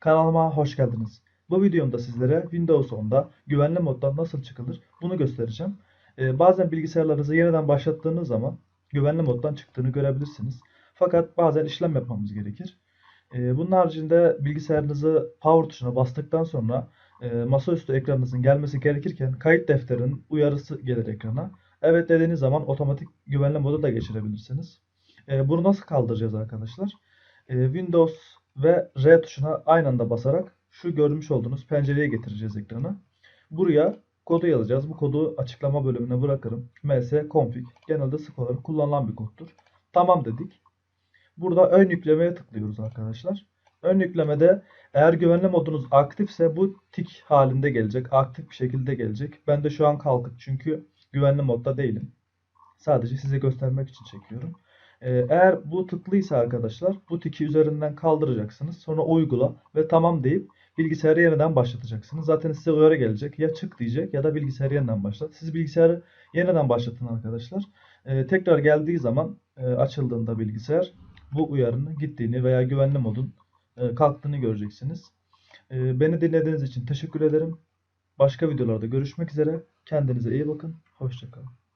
Kanalıma hoş geldiniz. Bu videomda sizlere Windows 10'da güvenli moddan nasıl çıkılır bunu göstereceğim. Ee, bazen bilgisayarlarınızı yeniden başlattığınız zaman güvenli moddan çıktığını görebilirsiniz. Fakat bazen işlem yapmamız gerekir. Ee, bunun haricinde bilgisayarınızı power tuşuna bastıktan sonra e, masaüstü ekranınızın gelmesi gerekirken kayıt defterinin uyarısı gelir ekrana. Evet dediğiniz zaman otomatik güvenli moda da geçirebilirsiniz. Ee, bunu nasıl kaldıracağız arkadaşlar? Ee, Windows ve R tuşuna aynı anda basarak şu görmüş olduğunuz pencereye getireceğiz ekranı. Buraya kodu yazacağız. Bu kodu açıklama bölümüne bırakırım. ms-config genelde sık olarak kullanılan bir koddur. Tamam dedik. Burada ön yüklemeye tıklıyoruz arkadaşlar. Ön yüklemede eğer güvenli modunuz aktifse bu tik halinde gelecek. Aktif bir şekilde gelecek. Ben de şu an kalkık çünkü güvenli modda değilim. Sadece size göstermek için çekiyorum. Ee, Eğer bu tıklıysa arkadaşlar bu tiki üzerinden kaldıracaksınız. Sonra uygula ve tamam deyip bilgisayarı yeniden başlatacaksınız. Zaten size uyarı gelecek. Ya çık diyecek ya da bilgisayarı yeniden başlat. Siz bilgisayarı yeniden başlatın arkadaşlar. Ee, tekrar geldiği zaman e, açıldığında bilgisayar bu uyarının gittiğini veya güvenli modun e, kalktığını göreceksiniz. Ee, beni dinlediğiniz için teşekkür ederim. Başka videolarda görüşmek üzere. Kendinize iyi bakın. Hoşçakalın.